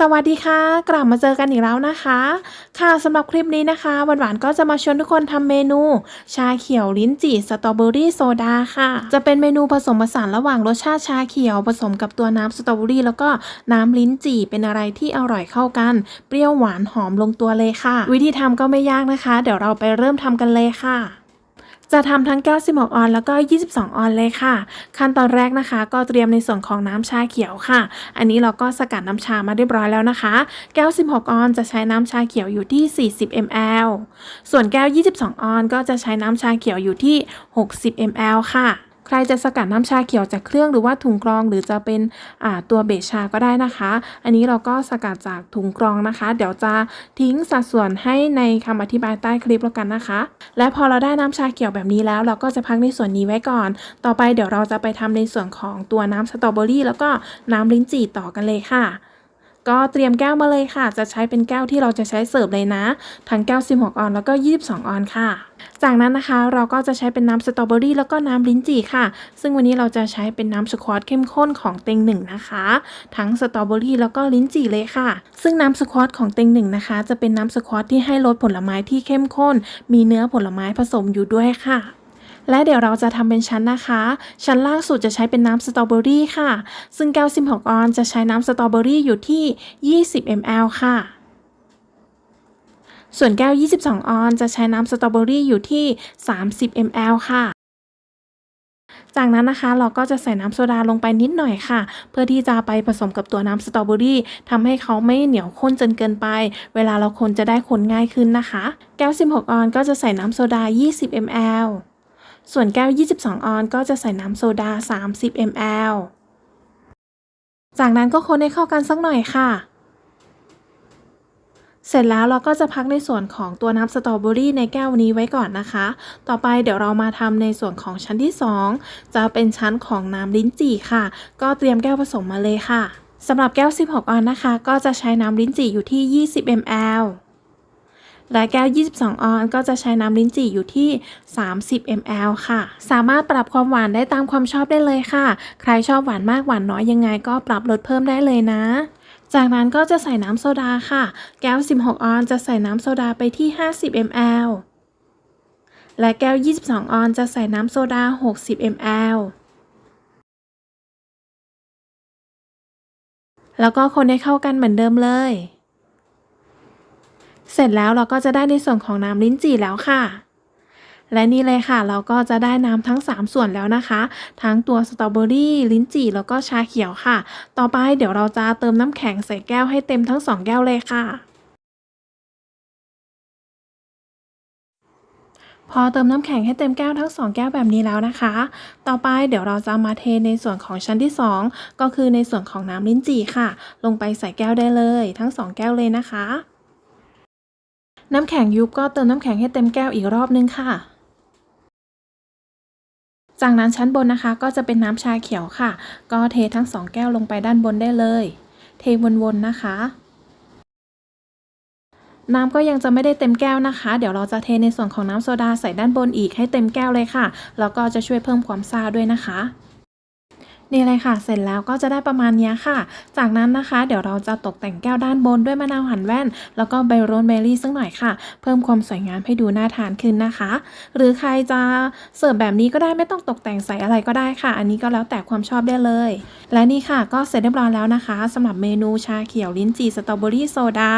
สวัสดีค่ะ กลับมาเจอกันอีกแล้วนะคะ ค่ะสำหรับคลิปนี้นะคะหวานๆก็จะมาชวนทุกคนทำเมนู ชาเขียวลิ้นจี่สตรอเบอรี่โซดาค่ะ จะเป็นเมนูผสมผสานระหว่างรสชาติชาเขียวผสมกับตัวน้ำสตรอเบอรี่แล้วก็น้ำลิ้นจี่เป็นอะไรที่อร่อยเข้ากัน เปรี้ยวหวานหอมลงตัวเลยค่ะ วิธีทำก็ไม่ยากนะคะ เดี๋ยวเราไปเริ่มทำกันเลยค่ะ จะทำทั้ง96ออนแล้วก็ 22 ออนเลยค่ะ ขั้นตอนแรกนะคะ ก็เตรียมในส่วนของน้ำชาเขียวค่ะ อันนี้เราก็สกัดน้ำชามาเรียบร้อยแล้วนะคะ แก้ว 16 ออนจะใช้น้ำชาเขียวอยู่ที่ 40 ml ส่วนแก้ว 22 ออนก็จะใช้น้ำชาเขียวอยู่ที่ 60 ml ค่ะ รจะสกัดน้ำชาเขียวจากเครื่องหรือว่าถุงกรองหรือจะเป็นตัวเบสชาก็ได้นะคะ อันนี้เราก็สกัดจากถุงกรองนะคะ เดี๋ยวจะทิ้งสัดส่วนให้ในคำอธิบายใต้คลิปแล้วกันนะคะ และพอเราได้น้ำชาเขียวแบบนี้แล้ว เราก็จะพักในส่วนนี้ไว้ก่อน ต่อไปเดี๋ยวเราจะไปทำในส่วนของตัวน้ำสตรอเบอรี่แล้วก็น้ำลิ้นจี่ต่อกันเลยค่ะ ก็เตรียมแก้วมาเลยค่ะ จะใช้เป็นแก้วที่เราจะใช้เสิร์ฟเลยนะ ทั้งแก้ว 16 ออนแล้วก็ 22 ออนค่ะ จากนั้นนะคะเราก็จะใช้เป็นน้ำสตรอเบอรี่แล้วก็น้ำลิ้นจี่ค่ะ ซึ่งวันนี้เราจะใช้เป็นน้ำสควอตเข้มข้นของเต็งหนึ่งนะคะ ทั้งสตรอเบอรี่แล้วก็ลิ้นจี่เลยค่ะ ซึ่งน้ำสควอตของเต็งหนึ่งนะคะ จะเป็นน้ำสควอตที่ให้รสผลไม้ที่เข้มข้น มีเนื้อผลไม้ผสมอยู่ด้วยค่ะ และเดี๋ยวเราจะทำเป็นชั้นนะคะ ชั้นล่างสุดจะใช้เป็นน้ำสตรอเบอรี่ค่ะ ซึ่งแก้ว16 ออนจะใช้น้ำสตรอเบอรี่อยู่ที่ 20 ml ค่ะ ส่วนแก้ว 22 ออนจะใช้น้ำสตรอเบอรี่อยู่ที่ 30 ml ค่ะจากนั้นนะคะเราก็จะใส่น้ำโซดาลงไปนิดหน่อยค่ะ เพื่อที่จะไปผสมกับตัวน้ำสตรอเบอรี่ทำให้เขาไม่เหนียวข้นจนเกินไป เวลาเราคนจะได้คนง่ายขึ้นนะคะ แก้ว 16 ออนก็จะใส่น้ำโซดา 20 ml ส่วนแก้ว 22 ออนก็จะใส่น้ำโซดา 30 ml จากนั้นก็คนให้เข้ากันสักหน่อยค่ะ เสร็จแล้วเราก็จะพักในส่วนของตัวน้ำสตรอเบอรี่ในแก้วนี้ไว้ก่อนนะคะ ต่อไปเดี๋ยวเรามาทำในส่วนของชั้นที่ 2 จะเป็นชั้นของน้ำลิ้นจี่ค่ะ ก็เตรียมแก้วผสมมาเลยค่ะสำหรับแก้ว 16 ออนนะคะ ก็จะใช้น้ำลิ้นจี่อยู่ที่ 20 ml และแก้ว 22 ออนก็จะใช้น้ำลิ้นจี่อยู่ที่ 30 ml ค่ะ สามารถปรับความหวานได้ตามความชอบได้เลยค่ะ ใครชอบหวานมากหวานน้อยยังไงก็ปรับลดเพิ่มได้เลยนะ จากนั้นก็จะใส่น้ำโซดาค่ะ แก้ว 16 ออนจะใส่น้ำโซดาไปที่ 50 ml และแก้ว 22 ออนจะใส่น้ำโซดา 60 ml แล้วก็คนให้เข้ากันเหมือนเดิมเลย เสร็จแล้วเราก็จะได้ในส่วนของน้ำลิ้นจี่แล้วค่ะ และนี่เลยค่ะ เราก็จะได้น้ำทั้ง 3 ส่วนแล้วนะคะ ทั้งตัวสตรอเบอรี่ลิ้นจี่แล้วก็ชาเขียวค่ะ ต่อไปเดี๋ยวเราจะเติมน้ำแข็งใส่แก้วให้เต็มทั้ง 2 แก้วเลยค่ะพอเติมน้ำแข็งให้เต็มแก้วทั้ง 2 แก้วแบบนี้แล้วนะคะ ต่อไปเดี๋ยวเราจะมาเทในส่วนของชั้นที่ 2 ก็คือในส่วนของน้ำลิ้นจี่ค่ะ ลงไปใส่แก้วได้เลย ทั้ง 2 แก้วเลยนะคะ น้ำแข็งยุบก็เติมน้ำแข็งให้เต็มแก้วอีกรอบนึงค่ะ จากนั้นชั้นบนนะคะก็จะเป็นน้ำชาเขียวค่ะ ก็เททั้งสองแก้วลงไปด้านบนได้เลย เทวนๆนะคะ น้ำก็ยังจะไม่ได้เต็มแก้วนะคะ เดี๋ยวเราจะเทในส่วนของน้ำโซดาใส่ด้านบนอีกให้เต็มแก้วเลยค่ะ แล้วก็จะช่วยเพิ่มความซ่าด้วยนะคะ นี่เลยค่ะ เสร็จแล้วก็จะได้ประมาณนี้ค่ะ จากนั้นนะคะ เดี๋ยวเราจะตกแต่งแก้วด้านบนด้วยมะนาวหั่นแว่น แล้วก็ใบโรสเบอร์รี่สักหน่อยค่ะ เพิ่มความสวยงามให้ดูน่าทานขึ้นนะคะ หรือใครจะเสิร์ฟแบบนี้ก็ได้ไม่ต้องตกแต่งใส่อะไรก็ได้ค่ะ อันนี้ก็แล้วแต่ความชอบได้เลย และนี่ค่ะก็เสร็จเรียบร้อยแล้วนะคะสำหรับเมนูชาเขียวลิ้นจี่สตรอเบอรี่โซดา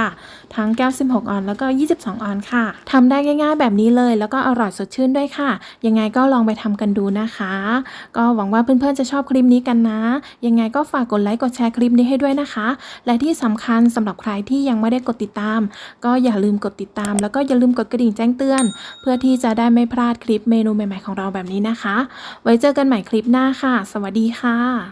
ทั้งแก้ว 16 ออนแล้วก็ 22 ออนค่ะทำได้ง่ายๆ แบบนี้เลย แล้วก็อร่อยสดชื่นด้วยค่ะ ยังไงก็ลองไปทำกันดูนะคะ ก็หวังว่าเพื่อนๆจะชอบคลิปนี้กันนะ ยังไงก็ฝากกดไลค์กดแชร์คลิปนี้ให้ด้วยนะคะ และที่สำคัญสำหรับใครที่ยังไม่ได้กดติดตาม ก็อย่าลืมกดติดตาม แล้วก็อย่าลืมกดกระดิ่งแจ้งเตือน เพื่อที่จะได้ไม่พลาดคลิปเมนูใหม่ๆของเราแบบนี้นะคะ ไว้เจอกันใหม่คลิปหน้าค่ะ สวัสดีค่ะ